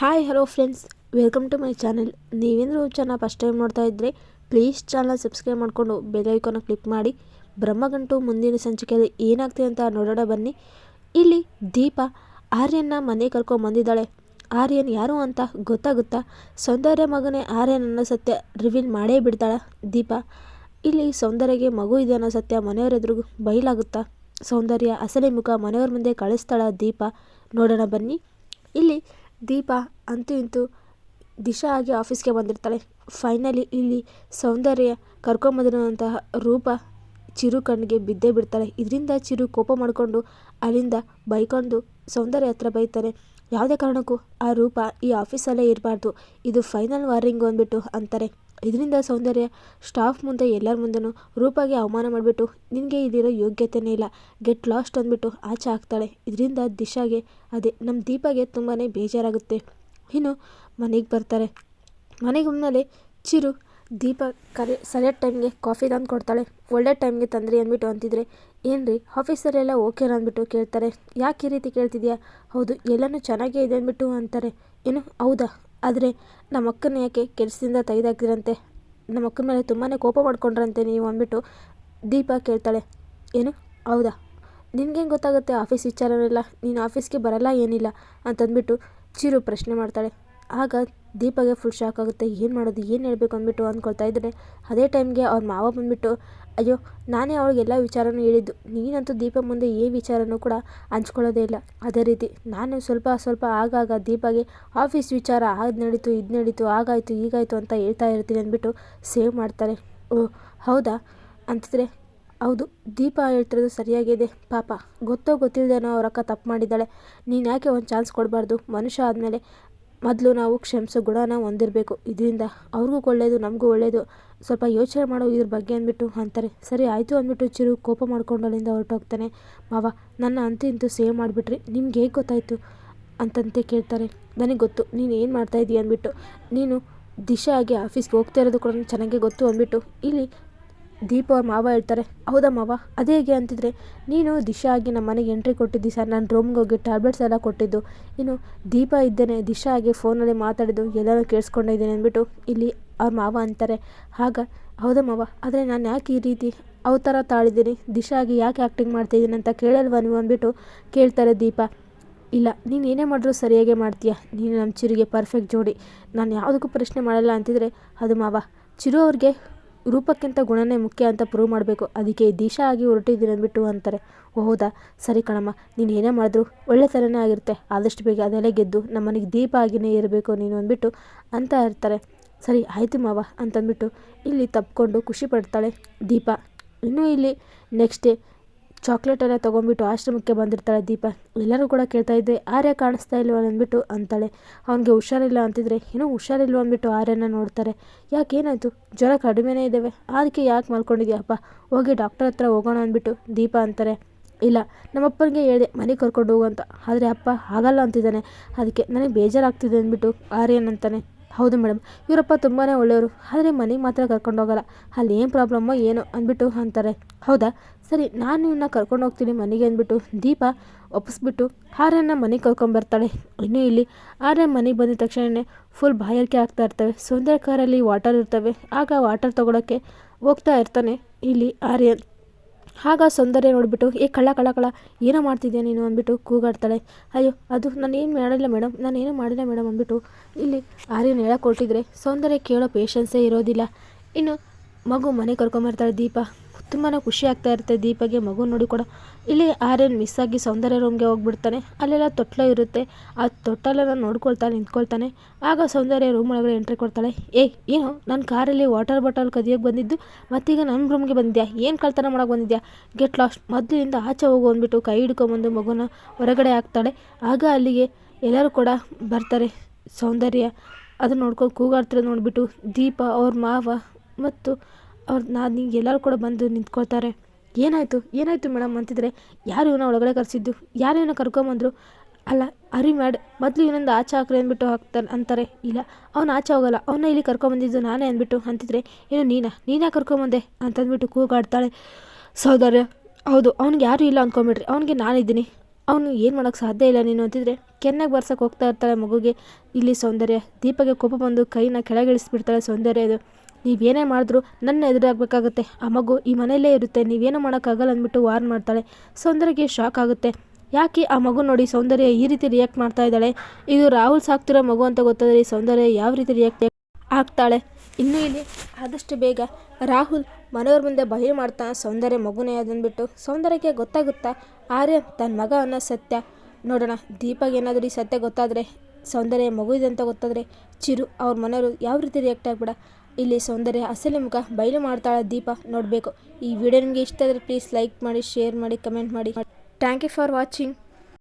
Hi hello friends welcome to my channel ನೀವೇನಾದರೂ channel first time ನೋಡ್ತಾ ಇದ್ದರೆ please channel subscribe ಮಾಡಿಕೊಂಡು ಐಕಾನ click ಮಾಡಿ. ಬ್ರಹ್ಮಗಂಟು ಮುಂದಿನ ಸಂಚಿಕೆಯಲ್ಲಿ ಏನಾಗ್ತಿದೆ ಅಂತ ನೋಡೋಣ ಬನ್ನಿ. ಇಲ್ಲಿ ದೀಪ, ಆರ್ಯನ್ನ ಮನೆ ಕರ್ಕೊಂಡು ಬಂದಿದ್ದಾಳೆ. ಆರ್ಯನ್ ಯಾರು ಅಂತ ಗೊತ್ತಾಗುತ್ತಾ? ಸೌಂದರ್ಯ ಮಗನೇ ಆರ್ಯನ್ ಅನ್ನೋ ಸತ್ಯ ರಿವೀಲ್ ಮಾಡೇ ಬಿಡ್ತಾಳ ದೀಪ. ಇಲ್ಲಿ ಸೌಂದರ್ಯಗೆ ಮಗು ಇದೆ ಅನ್ನೋ ಸತ್ಯ ಮನೆಯವರೆದುರಿಗೂ ಬಯಲಾಗುತ್ತಾ ಸೌಂದರ್ಯ ಅಸಲಿ ಮುಖ ಮನೆಯವ್ರ ಮುಂದೆ ಕಳಿಸ್ತಾಳ ದೀಪ. ನೋಡೋಣ ಬನ್ನಿ. ಇಲ್ಲಿ ದೀಪ ಅಂತೂ ಇಂತೂ ದಿಶಾ ಆಗಿ ಆಫೀಸ್ಗೆ ಬಂದಿರ್ತಾಳೆ. ಫೈನಲಿ ಇಲ್ಲಿ ಸೌಂದರ್ಯ ಕರ್ಕೊಂಬಂದಿರುವಂತಹ ರೂಪ ಚಿರು ಕಣ್ಣಿಗೆ ಬಿದ್ದೇ ಬಿಡ್ತಾಳೆ. ಇದರಿಂದ ಚಿರು ಕೋಪ ಮಾಡಿಕೊಂಡು ಅಲ್ಲಿಂದ ಬೈಕೊಂಡು ಸೌಂದರ್ಯ ಹತ್ರ ಬೈತಾನೆ. ಯಾವುದೇ ಕಾರಣಕ್ಕೂ ಆ ರೂಪ ಈ ಆಫೀಸಲ್ಲೇ ಇರಬಾರ್ದು. ಇದು ಫೈನಲ್ ವಾರಿಂಗ್ ಅಂದ್ಬಿಟ್ಟು ಅಂತಾರೆ. ಇದರಿಂದ ಸೌಂದರ್ಯ ಸ್ಟಾಫ್ ಮುಂದೆ ಎಲ್ಲರ ಮುಂದೆನೂ ರೂಪಾಗಿ ಅವಮಾನ ಮಾಡಿಬಿಟ್ಟು, ನಿನಗೆ ಇದಿರೋ ಯೋಗ್ಯತೆಯೇ ಇಲ್ಲ ಗೆಟ್ ಲಾಸ್ಟ್ ಅಂದ್ಬಿಟ್ಟು ಆಚೆ ಹಾಕ್ತಾಳೆ ಇದರಿಂದ ದಿಶಾಗೆ, ಅದೇ ನಮ್ಮ ದೀಪಾಗೆ ತುಂಬಾ ಬೇಜಾರಾಗುತ್ತೆ. ಇನ್ನು ಮನೆಗೆ ಬರ್ತಾರೆ. ಮನೆಗೆ ಬಂದಮೇಲೆ ಚಿರು ದೀಪ ಕರೆ, ಸರಿಯಾದ ಟೈಮ್ಗೆ ಕಾಫಿ ತಂದು ಕೊಡ್ತಾಳೆ. ಒಳ್ಳೆ ಟೈಮ್ಗೆ ತಂದ್ರಿ ಅಂದ್ಬಿಟ್ಟು ಅಂತಿದ್ರೆ, ಏನು ರೀ ಆಫೀಸಲ್ಲೆಲ್ಲ ಓಕೆನಾ ಅಂದ್ಬಿಟ್ಟು ಕೇಳ್ತಾರೆ. ಯಾಕೆ ಈ ರೀತಿ ಕೇಳ್ತಿದ್ಯಾ? ಹೌದು, ಎಲ್ಲನೂ ಚೆನ್ನಾಗೇ ಇದೆ ಅಂದ್ಬಿಟ್ಟು ಅಂತಾರೆ. ಏನು ಹೌದಾ? ಆದರೆ ನಮ್ಮ ಅಕ್ಕನ ಯಾಕೆ ಕೆಲಸದಿಂದ ತೆಗೆದಾಕಿದ್ರಂತೆ? ನಮ್ಮ ಅಕ್ಕನ ಮೇಲೆ ತುಂಬಾ ಕೋಪ ಮಾಡ್ಕೊಂಡ್ರಂತೆ ನೀವು ಅಂದ್ಬಿಟ್ಟು ದೀಪ ಕೇಳ್ತಾಳೆ. ಏನು? ಹೌದಾ? ನಿನಗೇನು ಗೊತ್ತಾಗುತ್ತೆ ಆಫೀಸ್ ವಿಚಾರನೆಲ್ಲ ನೀನು ಆಫೀಸ್ಗೆ ಬರಲ್ಲ ಏನಿಲ್ಲ ಅಂತಂದ್ಬಿಟ್ಟು ಚಿರು ಪ್ರಶ್ನೆ ಮಾಡ್ತಾಳೆ. ಆಗ ದೀಪಗೆ ಫುಲ್ ಶಾಕ್ ಆಗುತ್ತೆ. ಏನು ಮಾಡೋದು? ಏನು ಹೇಳಬೇಕು ಅಂದ್ಬಿಟ್ಟು ಅಂದ್ಕೊಳ್ತಾ ಇದ್ದಾರೆ ಅದೇ ಟೈಮ್ಗೆ ಅವ್ರ ಮಾವ ಬಂದುಬಿಟ್ಟು, ಅಯ್ಯೋ, ನಾನೇ ಅವಳಿಗೆಲ್ಲ ವಿಚಾರನೂ ಹೇಳಿದ್ದು. ನೀನಂತೂ ದೀಪ ಮುಂದೆ ಏ ವಿಚಾರನೂ ಕೂಡ ಹಂಚ್ಕೊಳ್ಳೋದೇ ಇಲ್ಲ. ಅದೇ ರೀತಿ ನಾನು ಸ್ವಲ್ಪ ಸ್ವಲ್ಪ ಆಗಾಗ ದೀಪಗೆ ಆಫೀಸ್ ವಿಚಾರ, ಅದು ನಡೀತು, ಇದು ನಡೀತು, ಆಗಾಯಿತು, ಈಗಾಯಿತು ಅಂತ ಹೇಳ್ತಾ ಇರ್ತೀನಿ ಅಂದ್ಬಿಟ್ಟು ಸೇವ್ ಮಾಡ್ತಾರೆ. ಓ ಹೌದಾ? ಅಂತಿದ್ರೆ, ಹೌದು, ದೀಪ ಹೇಳ್ತಿರೋದು ಸರಿಯಾಗಿದೆ ಪಾಪ, ಗೊತ್ತೋ ಗೊತ್ತಿಲ್ಲದೇನೋ ಅವ್ರ ಅಕ್ಕ ತಪ್ಪು ಮಾಡಿದ್ದಾಳೆ. ನೀನು ಯಾಕೆ ಒಂದು ಚಾನ್ಸ್ ಕೊಡಬಾರ್ದು? ಮನುಷ್ಯ ಆದಮೇಲೆ ಮೊದಲು ನಾವು ಕ್ಷಮಿಸೋ ಗುಣನ ಹೊಂದಿರಬೇಕು. ಇದರಿಂದ ಅವ್ರಿಗೂ ಒಳ್ಳೆಯದು ನಮಗೂ ಒಳ್ಳೆಯದು ಸ್ವಲ್ಪ ಯೋಚನೆ ಮಾಡೋ ಇದ್ರ ಬಗ್ಗೆ ಅಂದ್ಬಿಟ್ಟು ಅಂತಾರೆ. ಸರಿ ಆಯಿತು ಅಂದ್ಬಿಟ್ಟು ಚಿರು ಕೋಪ ಮಾಡ್ಕೊಂಡು ಅಲ್ಲಿಂದ ಹೊರಟೋಗ್ತಾನೆ. ಮಾವ, ನನ್ನ ಅಂತೂ ಇಂತೂ ಸೇವ್ ಮಾಡಿಬಿಟ್ರಿ. ನಿಮ್ಗೆ ಹೇಗೆ ಗೊತ್ತಾಯಿತು? ಅಂತಂತೆ ಕೇಳ್ತಾರೆ. ನನಗೆ ಗೊತ್ತು. ನೀನು ಏನು ಮಾಡ್ತಾಯಿದ್ದೀಯ ಅಂದ್ಬಿಟ್ಟು. ನೀನು ದಿಶಾಗೆ ಆಫೀಸ್ಗೆ ಹೋಗ್ತಾ ಇರೋದು ಕೂಡ ಚೆನ್ನಾಗೇ ಗೊತ್ತು ಅಂದ್ಬಿಟ್ಟು. ಇಲ್ಲಿ ದೀಪ ಅವ್ರ ಮಾವ ಹೇಳ್ತಾರೆ, ಹೌದಾ ಮಾವ, ಅದೇ ಹೇಗೆ ಅಂತಿದ್ರೆ, ನೀನು ದಿಶಾ ಆಗಿ ನಮ್ಮ ಮನೆಗೆ ಎಂಟ್ರಿ ಕೊಟ್ಟಿದ್ದಿ ಸರ್, ನಾನು ರೂಮ್ಗೆ ಹೋಗಿ ಟ್ಯಾಬ್ಲೆಟ್ಸ್ ಎಲ್ಲ ಕೊಟ್ಟಿದ್ದು. ಇನ್ನು ದೀಪ ಇದ್ದೇನೆ, ದಿಶಾ ಆಗಿ ಫೋನಲ್ಲಿ ಮಾತಾಡಿದ್ದು, ಎಲ್ಲರೂ ಕೇಳಿಸ್ಕೊಂಡಿದ್ದೀನಿ ಅಂದ್ಬಿಟ್ಟು ಇಲ್ಲಿ ಅವ್ರ ಮಾವ ಅಂತಾರೆ. ಆಗ, ಹೌದಾ ಮಾವ, ಆದರೆ ನಾನು ಯಾಕೆ ಈ ರೀತಿ ಅವತಾರ ತಾಳಿದ್ದೀನಿ, ದಿಶಾ ಆಗಿ ಯಾಕೆ ಆ್ಯಕ್ಟಿಂಗ್ ಮಾಡ್ತಿದ್ದೀನಿ ಅಂತ ಕೇಳಲ್ವಾ ನೀವು? ಅಂದ್ಬಿಟ್ಟು ಕೇಳ್ತಾರೆ ದೀಪ. ಇಲ್ಲ, ನೀನು ಏನೇ ಮಾಡಿದ್ರು ಸರಿಯಾಗೇ ಮಾಡ್ತೀಯ? ನೀನು ನಮ್ಮ ಚಿರಿಗೆ ಪರ್ಫೆಕ್ಟ್ ಜೋಡಿ. ನಾನು ಯಾವುದಕ್ಕೂ ಪ್ರಶ್ನೆ ಮಾಡಲ್ಲ ಅಂತಿದ್ರೆ ಅದು ಮಾವ, ಚಿರು ಅವ್ರಿಗೆ ರೂಪಕ್ಕಿಂತ ಗುಣನೇ ಮುಖ್ಯ ಅಂತ ಪ್ರೂವ್ ಮಾಡಬೇಕು. ಅದಕ್ಕೆ ದಿಶಾ ಆಗಿ ಹೊರಟಿದ್ದೀನಿ ಅಂದ್ಬಿಟ್ಟು ಅಂತಾರೆ. ಹೌದಾ? ಸರಿ ಕಣಮ್ಮ. ನೀನು ಏನೇ ಮಾಡಿದ್ರು ಒಳ್ಳೆತನನೇ ಆಗಿರುತ್ತೆ. ಆದಷ್ಟು ಬೇಗ ಅದೆಲ್ಲ ಗೆದ್ದು ನಮ್ಮನೆಗೆ ದೀಪ ಆಗಿನೇ ಇರಬೇಕು ನೀನು ಅಂದ್ಬಿಟ್ಟು ಅಂತ ಇರ್ತಾರೆ. ಸರಿ, ಆಯಿತು ಮಾವ ಅಂತಂದ್ಬಿಟ್ಟು ಇಲ್ಲಿ ತಪ್ಪಿಕೊಂಡು ಖುಷಿ ಪಡ್ತಾಳೆ ದೀಪ. ಇನ್ನೂ ಇಲ್ಲಿ ನೆಕ್ಸ್ಟ್ ಡೇ ಚಾಕ್ಲೇಟ್ ಎಲ್ಲ ತೊಗೊಂಡ್ಬಿಟ್ಟು ಆಶ್ರಮಕ್ಕೆ ಬಂದಿರ್ತಾಳೆ ದೀಪ. ಎಲ್ಲರೂ ಕೂಡ ಕೇಳ್ತಾ ಇದ್ದೆ, ಆರ್ಯ ಕಾಣಿಸ್ತಾ ಇಲ್ವಲ್ಲ ಅಂದ್ಬಿಟ್ಟು ಅಂತಾಳೆ. ಅವನಿಗೆ ಹುಷಾರಿಲ್ಲ ಅಂತಿದ್ರೆ ಏನೋ ಹುಷಾರಿಲ್ವ? ಅಂದ್ಬಿಟ್ಟು ಆರ್ಯನ ನೋಡ್ತಾರೆ. ಯಾಕೆ ಏನಾಯಿತು? ಜ್ವರ ಕಡಿಮೆನೇ ಇದ್ದಾವೆ ಅದಕ್ಕೆ ಯಾಕೆ ಮಲ್ಕೊಂಡಿದ್ಯಪ್ಪ ಹೋಗಿ ಡಾಕ್ಟರ್ ಹತ್ರ ಹೋಗೋಣ ಅಂದ್ಬಿಟ್ಟು ದೀಪ ಅಂತಾರೆ. ಇಲ್ಲ, ನಮ್ಮಪ್ಪನಿಗೆ ಹೇಳಿದೆ, ಮನೆಗೆ ಕರ್ಕೊಂಡು ಹೋಗು ಅಂತ. ಆದರೆ ಅಪ್ಪ ಆಗಲ್ಲ ಅಂತಿದ್ದಾನೆ. ಅದಕ್ಕೆ, ನನಗೆ ಬೇಜಾರಾಗ್ತಿದೆ ಅಂದ್ಬಿಟ್ಟು ಆರ್ಯನ್ ಅಂತಾನೆ. ಹೌದು ಮೇಡಮ್, ಇವರಪ್ಪ ತುಂಬಾ ಒಳ್ಳೆಯವರು. ಆದರೆ ಮನೆಗೆ ಮಾತ್ರ ಕರ್ಕೊಂಡು ಹೋಗಲ್ಲ. ಅಲ್ಲಿ ಏನು ಪ್ರಾಬ್ಲಮ್ಮೋ ಏನೋ ಅಂದ್ಬಿಟ್ಟು ಅಂತಾರೆ. ಹೌದಾ? ಸರಿ, ನಾನು ಇವನ್ನ ಕರ್ಕೊಂಡು ಹೋಗ್ತೀನಿ ಮನೆಗೆ ಅಂದ್ಬಿಟ್ಟು ದೀಪ ಒಪ್ಪಿಸ್ಬಿಟ್ಟು ಆರ್ಯನ ಮನೆಗೆ ಕರ್ಕೊಂಬರ್ತಾಳೆ ಇನ್ನೂ ಇಲ್ಲಿ ಆರ್ಯ ಮನೆಗೆ ಬಂದ ತಕ್ಷಣವೇ ಫುಲ್ ಬಾಯಾರಿಕೆ ಆಗ್ತಾ ಇರ್ತವೆ. ಸೌಂದರ್ಯ ಕಾರಲ್ಲಿ ವಾಟರ್ ಇರ್ತವೆ. ಆಗ ವಾಟರ್ ತೊಗೊಳಕ್ಕೆ ಹೋಗ್ತಾ ಇರ್ತಾನೆ ಇಲ್ಲಿ ಆರ್ಯನ್. ಆಗ ಸೌಂದರ್ಯ ನೋಡಿಬಿಟ್ಟು, ಏ ಕಳ್ಳ ಕಳ್ಳ ಕಳ್ಳ, ಏನೋ ಮಾಡ್ತಿದ್ಯಾ ನೀನು? ಅಂದ್ಬಿಟ್ಟು ಕೂಗಾಡ್ತಾಳೆ. ಅಯ್ಯೋ, ಅದು ನಾನು ಏನು ಮಾಡಿಲ್ಲ ಮೇಡಮ್ ನಾನು ಏನೂ ಮಾಡಿಲ್ಲ ಮೇಡಮ್, ಅಂದ್ಬಿಟ್ಟು ಇಲ್ಲಿ ಆರ್ಯನ್ ಹೇಳಕ್ಕೆ ಕೊಟ್ಟಿದ್ರೆ ಸೌಂದರ್ಯ ಕೇಳೋ ಪೇಷನ್ಸೇ ಇರೋದಿಲ್ಲ. ಇನ್ನು ಮಗು ಮನೆ ಕರ್ಕೊಂಬರ್ತಾಳೆ ದೀಪ. ತುಂಬಾ ಖುಷಿ ಆಗ್ತಾ ಇರುತ್ತೆ ದೀಪಗೆ, ಮಗು ನೋಡಿ ಕೂಡ. ಇಲ್ಲಿ ಆರ್ಯನ್ ಮಿಸ್ ಆಗಿ ಸೌಂದರ್ಯ ರೂಮ್ಗೆ ಹೋಗ್ಬಿಡ್ತಾನೆ. ಅಲ್ಲೆಲ್ಲ ತೊಟ್ಲ ಇರುತ್ತೆ. ಆ ತೊಟ್ಟಲನ್ನು ನೋಡ್ಕೊಳ್ತಾ ನಿಂತ್ಕೊಳ್ತಾನೆ. ಆಗ ಸೌಂದರ್ಯ ರೂಮ್ ಒಳಗಡೆ ಎಂಟ್ರಿ ಕೊಡ್ತಾಳೆ. ಏ, ಏನು? ನನ್ನ ಕಾರಲ್ಲಿ ವಾಟರ್ ಬಾಟಲ್ ಕದಿಯೋಕ್ಕೆ ಬಂದಿದ್ದು? ಮತ್ತೀಗ ನನ್ನ ರೂಮ್ಗೆ ಬಂದಿದ್ಯಾ? ಏನು ಕಳ್ತನ ಮಾಡೋಕೆ ಬಂದಿದ್ಯಾ? ಗೆಟ್ ಲಾಸ್ಟ್ ಮೊದಲಿನಿಂದ ಆಚೆ ಹೋಗು ಅಂದ್ಬಿಟ್ಟು ಕೈ ಹಿಡ್ಕೊಂಬಂದು ಮಗುನ ಹೊರಗಡೆ ಹಾಕ್ತಾಳೆ. ಆಗ ಅಲ್ಲಿಗೆ ಎಲ್ಲರೂ ಕೂಡ ಬರ್ತಾರೆ. ಸೌಂದರ್ಯ ಅದನ್ನ ನೋಡ್ಕೊಂಡು ಕೂಗಾಡ್ತಿರೋದು ನೋಡಿಬಿಟ್ಟು ದೀಪ, ಅವ್ರ ಮಾವ ಮತ್ತು ಅವ್ರು ನಾನು ಎಲ್ಲರೂ ಕೂಡ ಬಂದು ನಿಂತ್ಕೊಳ್ತಾರೆ. ಏನಾಯಿತು? ಏನಾಯಿತು ಮೇಡಮ್ ಅಂತಿದ್ರೆ, ಯಾರು ಇವನ ಒಳಗಡೆ ಕರೆಸಿದ್ದು? ಯಾರು ಇವನ ಕರ್ಕೊಂಬಂದರು? ಅಲ್ಲ, ಅರಿ ಮ್ಯಾಡ್, ಮೊದಲು ಇವನೊಂದು ಆಚೆ ಹಾಕ್ರಿ ಅಂದ್ಬಿಟ್ಟು ಹಾಕ್ತಾರೆ ಅಂತಾರೆ. ಇಲ್ಲ, ಅವ್ನು ಆಚೆ ಹೋಗಲ್ಲ. ಅವನ್ನ ಇಲ್ಲಿ ಕರ್ಕೊಂಬಂದಿದ್ದು ನಾನೇ ಅಂದ್ಬಿಟ್ಟು ಅಂತಿದ್ರೆ ಏನು ನೀನಾ, ನೀನೇ ಕರ್ಕೊಂಬಂದೆ? ಅಂತಂದ್ಬಿಟ್ಟು ಕೂಗಾಡ್ತಾಳೆ ಸೌಂದರ್ಯ. ಹೌದು, ಅವ್ನಿಗೆ ಯಾರೂ ಇಲ್ಲ ಅಂದ್ಕೊಂಬಿಡ್ರಿ ಅವನಿಗೆ ನಾನಿದ್ದೀನಿ ಅವನು ಏನು ಮಾಡೋಕ್ಕೆ ಸಾಧ್ಯ ಇಲ್ಲ ನೀನು ಅಂತಿದ್ರೆ, ಕೆನ್ನಾಗಿ ಬರ್ಸೋಕೆ ಹೋಗ್ತಾ ಇರ್ತಾಳೆ ಮಗುಗೆ. ಇಲ್ಲಿ ಸೌಂದರ್ಯ, ದೀಪಗೆ ಕೋಪ ಬಂದು ಕೈನ ಕೆಳಗಿಳಿಸ್ಬಿಡ್ತಾಳೆ ಸೌಂದರ್ಯ ಇದು. ನೀವೇನೇ ಮಾಡಿದ್ರು ನನ್ನ ಎದುರಾಗಬೇಕಾಗುತ್ತೆ. ಆ ಮಗು ಈ ಮನೆಯಲ್ಲೇ ಇರುತ್ತೆ. ನೀವೇನು ಮಾಡೋಕ್ಕಾಗಲ್ಲ ಅಂದ್ಬಿಟ್ಟು ವಾರ್ನ್ ಮಾಡ್ತಾಳೆ. ಸೌಂದರ್ಯಗೆ ಶಾಕ್ ಆಗುತ್ತೆ. ಯಾಕೆ ಆ ಮಗು ನೋಡಿ ಸೌಂದರ್ಯ ಈ ರೀತಿ ರಿಯಾಕ್ಟ್ ಮಾಡ್ತಾ ಇದ್ದಾಳೆ? ಇದು ರಾಹುಲ್ ಸಾಕ್ತಿರೋ ಮಗು ಅಂತ ಗೊತ್ತಾದರೆ ಸೌಂದರ್ಯ ಯಾವ ರೀತಿ ರಿಯಾಕ್ಟ್ ಆಗ್ತಾಳೆ? ಇನ್ನು ಇಲ್ಲಿ ಆದಷ್ಟು ಬೇಗ ರಾಹುಲ್ ಮನೆಯವ್ರ ಮುಂದೆ ಬಯಲು ಮಾಡ್ತಾ ಸೌಂದರ್ಯ ಮಗುನೇ ಅದನ್ಬಿಟ್ಟು ಸೌಂದರ್ಯಕ್ಕೆ ಗೊತ್ತಾಗುತ್ತಾ? ಆರ್ಯ ತನ್ನ ಮಗ ಅನ್ನೋ ಸತ್ಯ ನೋಡೋಣ. ದೀಪಗೆ ಏನಾದರೂ ಈ ಸತ್ಯ ಗೊತ್ತಾದರೆ, ಸೌಂದರ್ಯ ಮಗು ಇದೆ ಅಂತ ಗೊತ್ತಾದರೆ ಚಿರು, ಅವ್ರ ಮನೆಯವರು ಯಾವ ರೀತಿ ರಿಯಾಕ್ಟ್ ಆಗ್ಬೇಡ. ಇಲ್ಲಿ ಸೌಂದರ್ಯ ಅಸಲಿ ಮುಖ ಬಯಲು ಮಾಡ್ತಾಳೆ ದೀಪ ನೋಡಬೇಕು. ಈ ವಿಡಿಯೋ ನಿಮಗೆ ಇಷ್ಟ ಆದರೆ ಪ್ಲೀಸ್ ಲೈಕ್ ಮಾಡಿ ಶೇರ್ ಮಾಡಿ ಕಮೆಂಟ್ ಮಾಡಿ. Thank you for watching